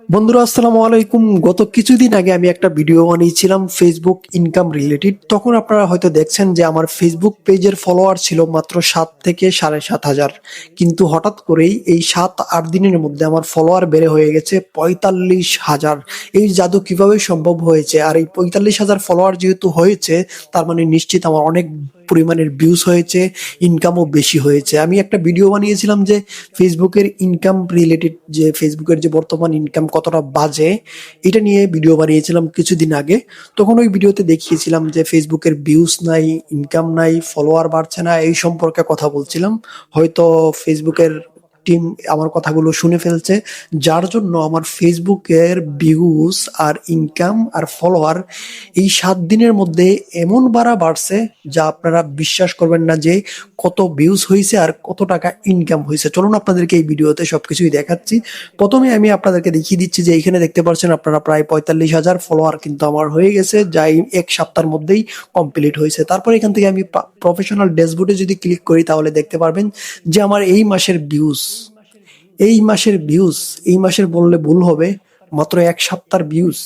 বন্ধুরা, আসসালামু আলাইকুম। গত কিছুদিন আগে আমি একটা ভিডিও বানিয়েছিলাম ফেসবুক ইনকাম রিলেটেড তখন আপনারা হয়তো দেখছেন যে আমার ফেসবুক পেজের ফলোয়ার ছিল মাত্র সাত থেকে সাড়ে সাত হাজার। কিন্তু হঠাৎ করেই এই সাত, আট দিনের মধ্যে আমার ফলোয়ার বেড়ে হয়ে গেছে পঁয়তাল্লিশ হাজার। এই জাদু কীভাবে সম্ভব হয়েছে? আর এই পঁয়তাল্লিশ হাজার ফলোয়ার যেহেতু হয়েছে, তার মানে নিশ্চিত আমার অনেক পরিমাণের ভিউজ হয়েছে ইনকামও বেশি হয়েছে। আমি একটা ভিডিও বানিয়েছিলাম যে ফেসবুকের ইনকাম রিলেটেড যে ফেসবুকের যে বর্তমান ইনকাম কতটা বাজে, এটা নিয়ে ভিডিও বানিয়েছিলাম কিছুদিন আগে। তখন ওই ভিডিওতে দেখিয়েছিলাম যে ফেসবুকের ভিউজ নাই ইনকাম নাই ফলোয়ার বাড়ছে না, এই সম্পর্কে কথা বলছিলাম। হয়তো ফেসবুকের টিম আমার কথাগুলো শুনে ফেলছে, যার জন্য আমার ফেসবুকের ভিউজ আর ইনকাম আর ফলোয়ার এই সাত দিনের মধ্যে এমন বাড়া বাড়ছে যা আপনারা বিশ্বাস করবেন না যে কত ভিউজ হয়েছে আর কত টাকা ইনকাম হয়েছে চলুন আপনাদেরকে এই ভিডিওতে সবকিছুই দেখাচ্ছি। প্রথমে আমি আপনাদেরকে দেখিয়ে দিচ্ছি যে এখানে দেখতে পাচ্ছেন আপনারা প্রায় পঁয়তাল্লিশ হাজার ফলোয়ার কিন্তু আমার হয়ে গেছে, যা এই এক সপ্তাহের মধ্যেই কমপ্লিট হয়েছে তারপর এখান থেকে আমি প্রফেশনাল ড্যাশবোর্ডে যদি ক্লিক করি তাহলে দেখতে পারবেন যে আমার এই মাসের ভিউজ এই মাসের ভিউজ এই মাসের বললে ভুল হবে, মাত্র এক সপ্তাহের ভিউজ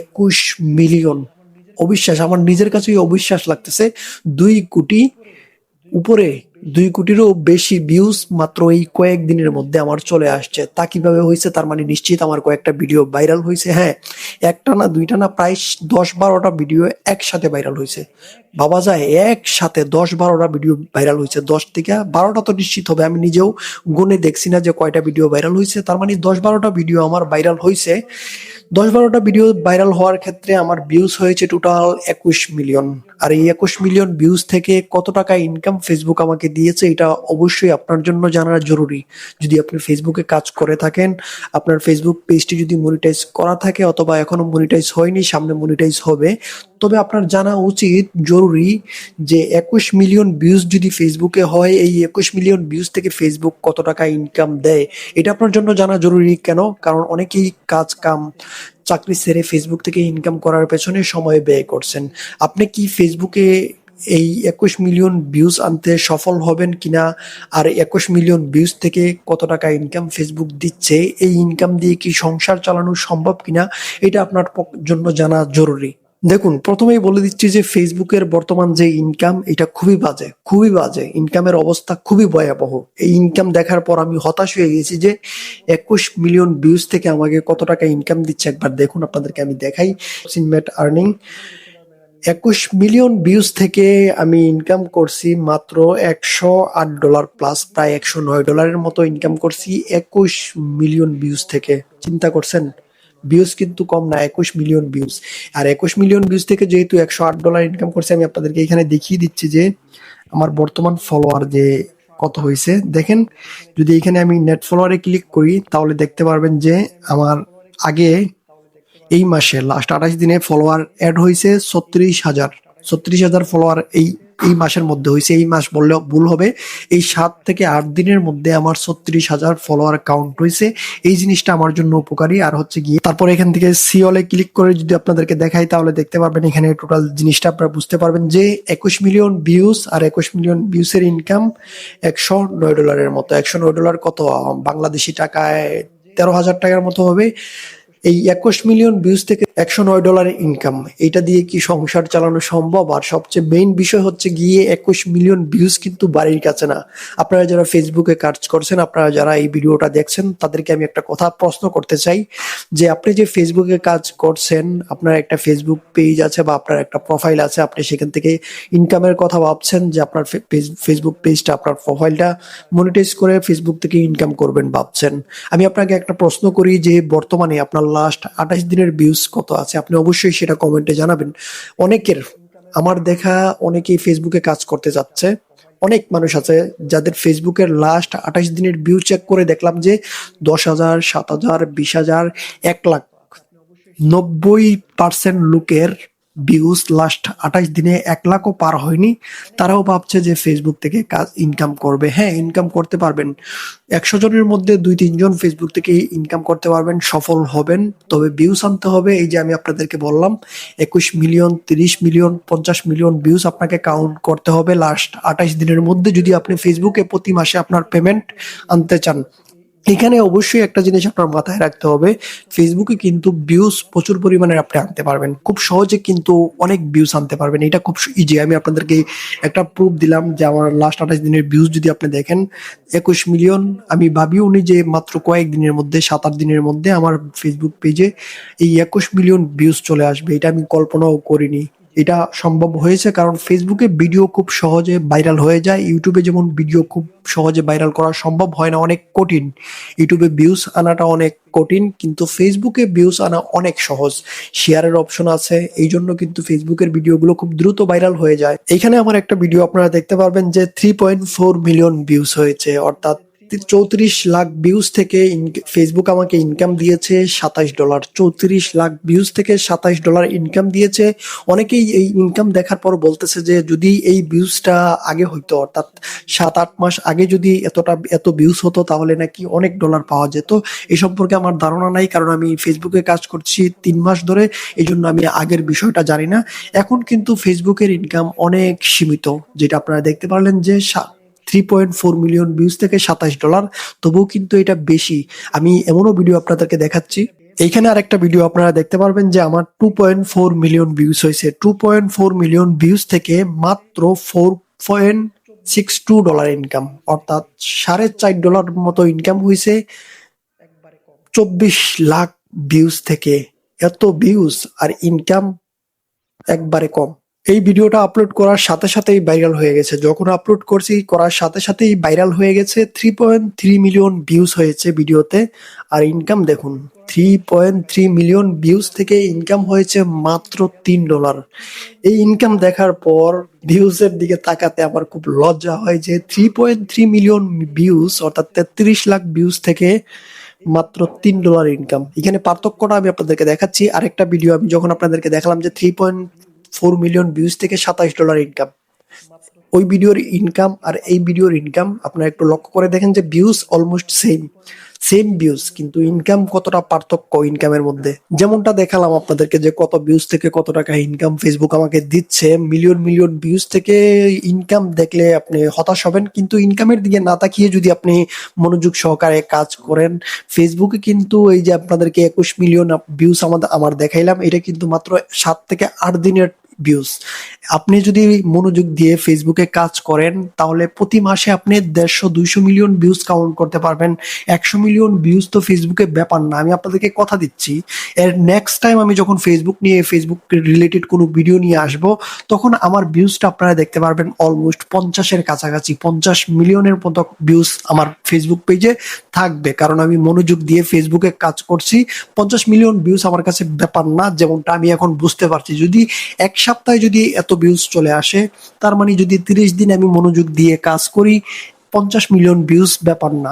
একুশ মিলিয়ন অবিশ্বাস, আমার নিজের কাছেই অবিশ্বাস লাগতেছে। দুই কোটি উপরে দুই কোটিরও বেশি ভিউজ মাত্র এই কয়েকদিনের মধ্যে আমার চলে আসছে। তা কীভাবে হয়েছে তার মানে নিশ্চিত আমার কয়েকটা ভিডিও ভাইরাল হয়েছে হ্যাঁ। একটা না, দুইটা না, প্রায় দশ বারোটা ভিডিও একসাথে ভাইরাল হয়েছে। ভাবা যায়, একসাথে দশ বারোটা ভিডিও ভাইরাল হয়েছে। দশ থেকে বারোটা তো নিশ্চিত হবে। আমি নিজেও গুনে দেখছি না যে কয়টা ভিডিও ভাইরাল হয়েছে। তার মানে দশ বারোটা ভিডিও আমার ভাইরাল হয়েছে। দশ বারোটা ভিডিও ভাইরাল হওয়ার ক্ষেত্রে আমার ভিউজ হয়েছে টোটাল একুশ মিলিয়ন আর এই একুশ মিলিয়ন ভিউজ থেকে কত টাকা ইনকাম ফেসবুক আমাকে দিয়েছে, এটা অবশ্যই আপনার জন্য জানা জরুরি। যদি আপনি ফেসবুকে কাজ করে থাকেন, আপনার ফেসবুক পেজটি যদি মনিটাইজ করা থাকে, অথবা এখনও মনিটাইজ হয়নি, সামনে মনিটাইজ হবে তবে আপনার জানা উচিত জরুরি যে একুশ মিলিয়ন ভিউজ যদি ফেসবুকে হয়, এই একুশ মিলিয়ন ভিউজ থেকে ফেসবুক কত টাকা ইনকাম দেয়, এটা আপনার জন্য জানা জরুরি। কেন? কারণ অনেকেই কাজ কাম, চাকরি ছেড়ে ফেসবুক থেকে ইনকাম করার পেছনে সময় ব্যয় করছেন। আপনি কি ফেসবুকে এই একুশ মিলিয়ন ভিউজ আনতে সফল হবেন কিনা? আর একুশ মিলিয়ন ভিউজ থেকে কত টাকা ইনকাম ফেসবুক দিচ্ছে? এই ইনকাম দিয়ে কি সংসার চালানো সম্ভব কিনা? এটা আপনার জন্য জানা জরুরি। দেখুন, প্রথমেই বলে দিচ্ছি যে ফেসবুকের বর্তমান যে ইনকাম এটা খুবই বাজে খুবই বাজে। ইনকামের অবস্থা খুবই ভয়াবহ। এই ইনকাম দেখার পর আমি হতাশ হয়ে গেছি যে একুশ মিলিয়ন ভিউজ থেকে আমাকে কত টাকা ইনকাম দিচ্ছে একবার দেখুন আপনাদেরকে আমি দেখাই। সিনমেট আর্নিং একুশ মিলিয়ন ভিউজ থেকে আমি ইনকাম করছি মাত্র একশো আট ডলার প্লাস প্রায় একশো নয় ডলারের মতো ইনকাম করছি একুশ মিলিয়ন ভিউজ থেকে। চিন্তা করছেন? ভিউজ কিন্তু কম না, একুশ মিলিয়ন ভিউজ আর একুশ মিলিয়ন ভিউজ থেকে যেহেতু একশো আট ডলার ইনকাম করছে, আমি আপনাদেরকে এখানে দেখিয়ে দিচ্ছি যে আমার বর্তমান ফলোয়ার যে কত হয়েছে। দেখেন, যদি এখানে আমি নেট ফলোয়ারে ক্লিক করি, তাহলে দেখতে পারবেন যে আমার আগে এই মাসে লাস্ট আঠাশ দিনে ফলোয়ার অ্যাড হয়েছে ছত্রিশ হাজার। ছত্রিশ হাজার ফলোয়ার এই এই মাসের মধ্যে হয়েছে, এই মাস বললে ভুল হবে। এই সাত থেকে আট দিনের মধ্যে আমার ছত্রিশ হাজার ফলোয়ার কাউন্ট হয়েছে এই জিনিসটা আমার জন্য উপকারী। আর হচ্ছে গিয়ে তারপর এখান থেকে সিওলে ক্লিক করে যদি আপনাদেরকে দেখাই, তাহলে দেখতে পারবেন এখানে টোটাল জিনিসটা আপনারা বুঝতে পারবেন যে একুশ মিলিয়ন ভিউজ আর একুশ মিলিয়ন ভিউসের ইনকাম একশো নয় ডলারের মতো। একশো নয় ডলার কত? বাংলাদেশি টাকায় তেরো হাজার টাকার মতো হবে। এই একুশ মিলিয়ন ভিউজ থেকে একশো নয় ডলারের ইনকাম এটা দিয়ে কি সংসার চালানো সম্ভব? আর সবচেয়ে মেইন বিষয় হচ্ছে গিয়ে একুশ মিলিয়ন ভিউজ কিন্তু বাড়ির কাছে না। আপনারা যারা ফেসবুকে কাজ করছেন, আপনারা যারা এই ভিডিওটা দেখছেন, তাদেরকে আমি একটা কথা প্রশ্ন করতে চাই যে আপনি যে ফেসবুকে কাজ করছেন, আপনার একটা ফেসবুক পেজ আছে বা আপনার একটা প্রোফাইল আছে, আপনি সেখান থেকে ইনকামের কথা ভাবছেন যে আপনার ফেসবুক পেজটা আপনার প্রোফাইলটা মনিটাইজ করে ফেসবুক থেকে ইনকাম করবেন ভাবছেন। আমি আপনাকে একটা প্রশ্ন করি যে বর্তমানে আপনার লাস্ট আঠাশ দিনের ভিউজ কত? আছে, আপনি অবশ্যই সেটা কমেন্টে জানাবেন। অনেকের, আমার দেখা অনেকেই ফেসবুকে কাজ করতে যাচ্ছে। অনেক মানুষ আছে যাদের ফেসবুকের লাস্ট আঠাশ দিনের ভিউ চেক করে দেখলাম যে দশ হাজার, সাত হাজার, বিশ হাজার, এক লাখ নব্বই পার্সেন্ট লোকের ভিউজ লাস্ট আঠাশ দিনে এক লাখও পার হয়নি। তারাও ভাবছে যে ফেসবুক থেকে কাজ ইনকাম করবে। হ্যাঁ ইনকাম করতে পারবেন। একশো জনের মধ্যে দুই তিনজন ফেসবুক থেকে ইনকাম করতে পারবেন, সফল হবেন। তবে ভিউজ আনতে হবে। এই যে আমি আপনাদেরকে বললাম, একুশ মিলিয়ন, তিরিশ মিলিয়ন, পঞ্চাশ মিলিয়ন ভিউজ আপনাকে কাউন্ট করতে হবে লাস্ট আঠাশ দিনের মধ্যে। যদি আপনি ফেসবুকে প্রতি মাসে আপনার পেমেন্ট আনতে চান এখানে অবশ্যই একটা জিনিস আপনার মাথায় রাখতে হবে ফেসবুকে কিন্তু ভিউজ প্রচুর পরিমাণে আপনি আনতে পারবেন। খুব সহজে কিন্তু অনেক ভিউজ আনতে পারবেন। এটা খুব ইজি আমি আপনাদেরকে একটা প্রুফ দিলাম যে আমার লাস্ট আঠাশ দিনের ভিউজ যদি আপনি দেখেন, একুশ মিলিয়ন আমি ভাবিও নি যে মাত্র কয়েক দিনের মধ্যে, সাত আট দিনের মধ্যে আমার ফেসবুক পেজে এই একুশ মিলিয়ন ভিউজ চলে আসবে। এটা আমি কল্পনাও করিনি। এটা সম্ভব হয়েছে কারণ ফেসবুকে ভিডিও খুব সহজে ভাইরাল হয়ে যায়। ইউটিউবে যেমন ভিডিও খুব সহজে ভাইরাল করা সম্ভব হয় না, অনেক কঠিন। ইউটিউবে ভিউজ আনাটা অনেক কঠিন, কিন্তু ফেসবুকে ভিউজ আনা অনেক সহজ। শেয়ারের অপশন আছে, এই জন্য কিন্তু ফেসবুকের ভিডিওগুলো খুব দ্রুত ভাইরাল হয়ে যায়। এখানে আমার একটা ভিডিও আপনারা দেখতে পারবেন যে three point four million views হয়েছে, অর্থাৎ চৌত্রিশ লাখ ভিউজ থেকে ফেসবুক আমাকে ইনকাম দিয়েছে সাতাশ ডলার চৌত্রিশ লাখ ভিউজ থেকে সাতাশ ডলার ইনকাম দিয়েছে। অনেকেই এই ইনকাম দেখার পর বলতেছে যে যদি এই ভিউজটা আগে হইতো, অর্থাৎ সাত আট মাস আগে যদি এতটা, এত ভিউজ হতো তাহলে নাকি অনেক ডলার পাওয়া যেত। এই সম্পর্কে আমার ধারণা নাই, কারণ আমি ফেসবুকে কাজ করছি তিন মাস ধরে এই জন্য আমি আগের বিষয়টা জানি না। এখন কিন্তু ফেসবুকের ইনকাম অনেক সীমিত, যেটা আপনারা দেখতে পারলেন যে three point four million views থেকে সাতাশ ডলার তবুও কিন্তু এটা বেশি। আমি এমনও ভিডিও আপনাদেরকে দেখাচ্ছি। এইখানে আরেকটা ভিডিও আপনারা দেখতে পারবেন যে আমার two point four million views হয়েছে। Two point four million views থেকে মাত্র four point six two dollar income অর্থাৎ সাড়ে চার ডলার মতো ইনকাম হয়েছে চব্বিশ লাখ ভিউজ থেকে। এত ভিউজ আর ইনকাম একবারে কম। এই ভিডিওটা আপলোড করার সাথে সাথেই ভাইরাল হয়ে গেছে। যখন আপলোড করছি, করার সাথে সাথেই ভাইরাল হয়ে গেছে। Three point three million views হয়েছে ভিডিওতে। আর ইনকাম দেখুন three point three million views থেকে ইনকাম হয়েছে মাত্র তিন ডলার এই ইনকাম দেখার পর ভিউজের দিকে তাকাতে আমার খুব লজ্জা হয় যে three point three million views অর্থাৎ তেত্রিশ লাখ ভিউজ থেকে মাত্র তিন ডলার ইনকাম এখানে পার্থক্যটা আমি আপনাদেরকে দেখাচ্ছি। আরেকটা ভিডিও আমি যখন আপনাদেরকে দেখালাম যে three point four million views থেকে সাতাশ ডলার ইনকাম ওই ভিডিওর ইনকাম আর এই ভিডিওর ইনকাম আপনারা একটু লক্ষ্য করে দেখেন যে views almost same same views কিন্তু ইনকাম কতটা পার্থক্য ইনকামের মধ্যে? যেমনটা দেখালাম আপনাদেরকে যে কত ভিউজ থেকে কত টাকা ইনকাম ফেসবুক আমাকে দিচ্ছে মিলিয়ন মিলিয়ন ভিউজ থেকে ইনকাম দেখলে আপনি হতাশ হবেন, কিন্তু ইনকামের দিকে না তাকিয়ে যদি আপনি মনোযোগ সহকারে কাজ করেন ফেসবুকে কিন্তু এই যে আপনাদেরকে একুশ মিলিয়ন ভিউজ আমাদের আমার দেখাইলাম, এটা কিন্তু মাত্র সাত থেকে আট দিনের ভিউজ আপনি যদি মনোযোগ দিয়ে ফেসবুকে কাজ করেন, তাহলে প্রতি মাসে আপনি দেড়শো, দুইশো মিলিয়ন ভিউজ কাউন্ট করতে পারবেন। একশো মিলিয়ন ভিউজ তো ফেসবুকে ব্যাপার না। আমি আপনাদেরকে কথা দিচ্ছি। এর নেক্সট টাইম আমি যখন ফেসবুক নিয়ে ফেসবুক রিলেটেড কোনো ভিডিও নিয়ে আসব, তখন আমার ভিউজটা আপনারা দেখতে পারবেন অলমোস্ট পঞ্চাশের কাছাকাছি, পঞ্চাশ মিলিয়নের মতো ভিউজ আমার ফেসবুক পেজে থাকবে। কারণ আমি মনোযোগ দিয়ে ফেসবুকে কাজ করছি। পঞ্চাশ মিলিয়ন ভিউজ আমার কাছে ব্যাপার না, যেমনটা আমি এখন বুঝতে পারছি। যদি এক সপ্তাহে যদি এত ভিউজ চলে আসে, তার মানে যদি তিরিশ দিন আমি মনোযোগ দিয়ে কাজ করি, পঞ্চাশ মিলিয়ন ভিউজ ব্যাপার না।